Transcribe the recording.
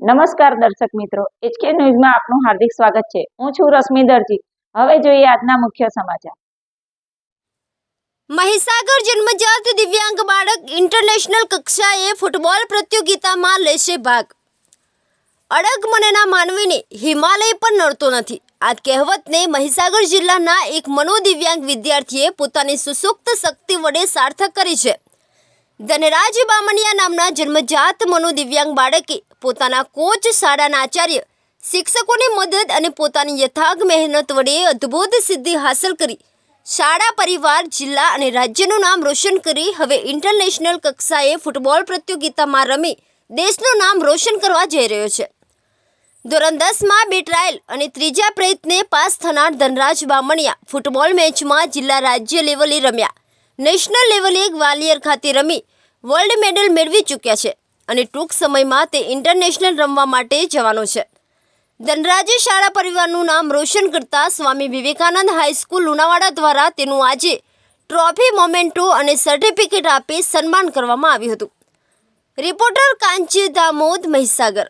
નમસ્કાર દર્શક મિત્રો એચકે ન્યૂઝમાં આપનું હાર્દિક સ્વાગત છે. હું છું રશ્મિ દરજી. હવે જોઈએ આજના મુખ્ય સમાચાર. મહીસાગર જન્મજાત દિવ્યાંગ બાળક ઇન્ટરનેશનલ કક્ષાએ ફૂટબોલ પ્રતિયોગિતામાં લેશે ભાગ. અડગ મનના માનવીને હિમાલય પણ નડતો નથી. આ કહેવતને મહીસાગર જિલ્લાના એક મનોદિવ્યાંગ વિદ્યાર્થીએ પોતાની સુસુપ્ત શક્તિ વડે સાર્થક કરી છે. ધનરાજ બામણિયા નામના જન્મજાત મનોદિવ્યાંગ બાળકે પોતાના કોચ શાળાના આચાર્ય, શિક્ષકોની મદદ અને પોતાની યથાગ મહેનત વડે અદ્ભુત સિદ્ધિ હાંસલ કરી. શાળા પરિવાર, જિલ્લા અને રાજ્યનું નામ રોશન કરી. હવે ઇન્ટરનેશનલ કક્ષાએ ફૂટબોલ પ્રતિયોગિતામાં રમી દેશનું નામ રોશન કરવા જઈ રહ્યો છે. ધોરણ દસમાં બે ટ્રાયલ અને ત્રીજા પ્રયત્ને પાસ થનાર ધનરાજ બામણિયા ફૂટબોલ મેચમાં જિલ્લા રાજ્ય લેવલે રમ્યા. નેશનલ લેવલે ગ્વાલિયર ખાતે રમી વર્લ્ડ મેડલ મેળવી ચૂક્યા છે. અને ટૂંક સમયમાં તે ઇન્ટરનેશનલ રમવા માટે જવાનો છે. ધનરાજે શાળા પરિવારનું નામ રોશન કરતા સ્વામી વિવેકાનંદ હાઈસ્કૂલ લુણાવાડા દ્વારા તેનું આજે ટ્રોફી, મોમેન્ટો અને સર્ટિફિકેટ આપી સન્માન કરવામાં આવ્યું હતું. રિપોર્ટર કાંચી દામોદ મહીસાગર.